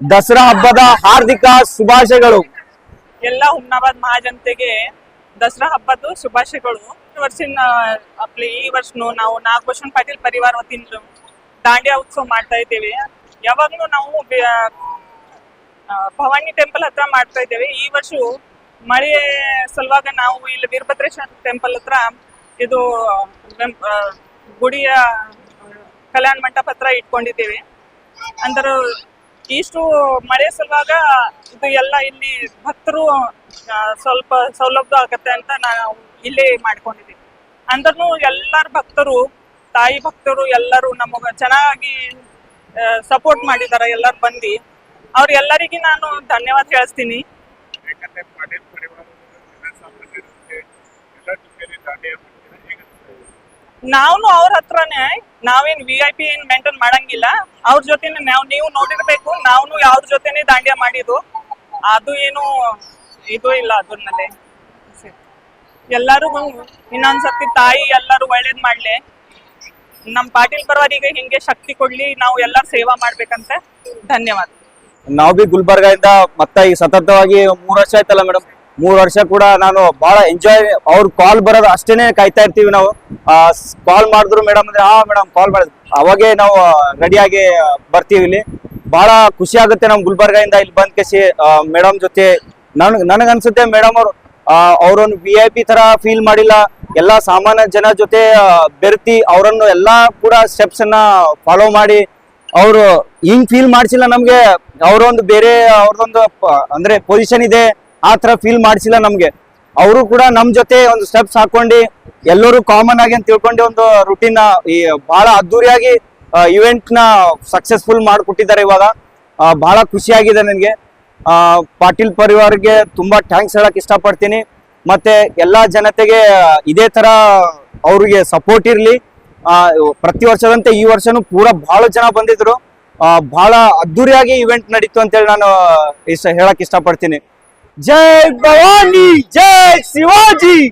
ದಸರಾ ಹಬ್ಬದ ಹಾರ್ದಿಕ ಶುಭಾಶಯಗಳು. ಎಲ್ಲ ಹುಮ್ನಾಬಾದ್ ಮಹಾಜನತೆಗೆ ದಸರಾ ಹಬ್ಬದ ಶುಭಾಶಯಗಳು. ವರ್ಷಿನ ಈ ವರ್ಷನು ನಾವು ನಾಗಭೂಷಣ್ ಪಾಟೀಲ್ ಪರಿವಾರ ವತಿಯಿಂದ ದಾಂಡೇ ಉತ್ಸವ ಮಾಡ್ತಾ ಇದ್ದೇವೆ. ಯಾವಾಗ್ಲೂ ನಾವು ಭವಾನಿ ಟೆಂಪಲ್ ಹತ್ರ ಮಾಡ್ತಾ ಇದ್ದೇವೆ. ಈ ವರ್ಷ ಮಳೆ ಸಲುವಾಗ ನಾವು ಇಲ್ಲಿ ವೀರಭದ್ರೇಶ್ವರ ಟೆಂಪಲ್ ಹತ್ರ ಇದು ಗುಡಿಯ ಕಲ್ಯಾಣ ಮಂಟಪ ಹತ್ರ ಇಟ್ಕೊಂಡಿದ್ದೇವೆ. ಅಂದ್ರೆ ಇಷ್ಟು ಮಳೆ ಸಲುವಾಗ ಇದು ಎಲ್ಲ ಇಲ್ಲಿ ಭಕ್ತರು ಸ್ವಲ್ಪ ಸೌಲಭ್ಯ ಆಗತ್ತೆ ಅಂತ ನಾವು ಇಲ್ಲೇ ಮಾಡ್ಕೊಂಡಿದ್ದೀವಿ ಅಂದ್ರೂ ಎಲ್ಲರ ಭಕ್ತರು, ತಾಯಿ ಭಕ್ತರು ಎಲ್ಲರೂ ನಮಗ ಚೆನ್ನಾಗಿ ಸಪೋರ್ಟ್ ಮಾಡಿದಾರ, ಎಲ್ಲರು ಬಂದು. ಅವ್ರೆಲ್ಲರಿಗೆ ನಾನು ಧನ್ಯವಾದ ದಾಂಡಿಯಾ ನಾವು ಅವ್ರ ಹತ್ರನೇ, ನಾವೇನ್ ವಿ ಐ ಪಿ ಏನ್ ಮೇಂಟೈನ್ ಮಾಡಂಗಿಲ್ಲ. ಅವ್ರ ಜೊತೆನೆ ನಾವ್ ನೀವು ನೋಡಿರ್ಬೇಕು ನಾವು ಅವ್ರ ಜೊತೆನೆ ದಾಂಡ್ಯ ಮಾಡಿದ್ದು. ಅದು ಏನು ಇದು ಇಲ್ಲ ಅದ್ರಲ್ಲಿ. ಎಲ್ಲರಿಗೂ ಇನ್ನೊಂದ್ಸತಿ ತಾಯಿ ಎಲ್ಲರೂ ಒಳ್ಳೇದ್ ಮಾಡ್ಲಿ. ನಮ್ ಪಾಟೀಲ್ ಪರವಾರಿಗೆ ಹಿಂಗೆ ಶಕ್ತಿ ಕೊಡ್ಲಿ, ನಾವು ಎಲ್ಲರೂ ಸೇವಾ ಮಾಡ್ಬೇಕಂತ. ಧನ್ಯವಾದ. ನಾವು ಬಿ ಗುಲ್ಬರ್ಗ ಇಂದ ಮತ್ತೆ ಈ ಸತತವಾಗಿ ಮೂರ್ ವರ್ಷ ಆಯ್ತಲ್ಲ ಮೇಡಮ್? ಮೂರ್ ವರ್ಷ ಕೂಡ ನಾನು ಬಹಳ ಎಂಜಾಯ್ ಅವ್ರ ಕಾಲ್ ಬರೋದು ಅಷ್ಟೇನೆ ಕಾಯ್ತಾ ಇರ್ತೀವಿ ನಾವು. ಕಾಲ್ ಮಾಡಿದ್ರು ಮೇಡಮ್ ಅಂದ್ರೆ, ಆ ಮೇಡಮ್ ಕಾಲ್ ಮಾಡಿದ್ರು ಅವಾಗೆ ನಾವು ರೆಡಿಯಾಗಿ ಬರ್ತೀವಿ ಇಲ್ಲಿ. ಬಹಳ ಖುಷಿ ಆಗುತ್ತೆ ನಮ್ ಗುಲ್ಬರ್ಗ ಇಂದ ಇಲ್ಲಿ ಬಂದ್ ಕೇಸಿ ಮೇಡಮ್ ಜೊತೆ. ನನ್ ಅನ್ಸುತ್ತೆ ಮೇಡಮ್ ಅವ್ರು ಅವ್ರೊಂದು ವಿ ಐ ಪಿ ತರ ಫೀಲ್ ಮಾಡಿಲ್ಲ. ಎಲ್ಲಾ ಸಾಮಾನ್ಯ ಜನ ಜೊತೆ ಬೆರ್ತಿ ಅವರನ್ನು ಎಲ್ಲಾ ಕೂಡ ಸ್ಟೆಪ್ಸ್ ಅನ್ನ ಫಾಲೋ ಮಾಡಿ. ಅವರು ಹಿಂಗ್ ಫೀಲ್ ಮಾಡಿಸಿಲ್ಲ ನಮ್ಗೆ. ಅವರೊಂದು ಬೇರೆ, ಅವ್ರದೊಂದು ಅಂದ್ರೆ ಪೊಸಿಷನ್ ಇದೆ. ಆ ತರ ಫೀಲ್ ಮಾಡಿಸಿಲ್ಲ ನಮ್ಗೆ. ಅವರು ಕೂಡ ನಮ್ ಜೊತೆ ಒಂದು ಸ್ಟೆಪ್ಸ್ ಹಾಕೊಂಡು ಎಲ್ಲರೂ ಕಾಮನ್ ಆಗಿ ಅಂತ ತಿಳ್ಕೊಂಡು ಒಂದು ರುಟೀನ್ ಈ ಬಹಳ ಅದ್ದೂರಿಯಾಗಿ ಇವೆಂಟ್ನ ಸಕ್ಸಸ್ಫುಲ್ ಮಾಡಿಕೊಟ್ಟಿದ್ದಾರೆ ಇವಾಗ. ಬಹಳ ಖುಷಿಯಾಗಿದೆ ನನಗೆ. ಪಾಟೀಲ್ ಪರಿವಾರ್ಗೆ ತುಂಬಾ ಥ್ಯಾಂಕ್ಸ್ ಹೇಳಕ್ ಇಷ್ಟಪಡ್ತೀನಿ. ಮತ್ತೆ ಎಲ್ಲಾ ಜನತೆಗೆ ಇದೇ ತರ ಅವ್ರಿಗೆ ಸಪೋರ್ಟ್ ಇರ್ಲಿ. ಪ್ರತಿ ವರ್ಷದಂತೆ ಈ ವರ್ಷನೂ ಪೂರ ಬಹಳ ಜನ ಬಂದಿದ್ರು. ಬಹಳ ಅದ್ದೂರಿಯಾಗಿ ಇವೆಂಟ್ ನಡೀತು ಅಂತೇಳಿ ನಾನು ಇಷ್ಟ ಹೇಳಕ್ ಇಷ್ಟಪಡ್ತೀನಿ. जय भवानी जय शिवाजी।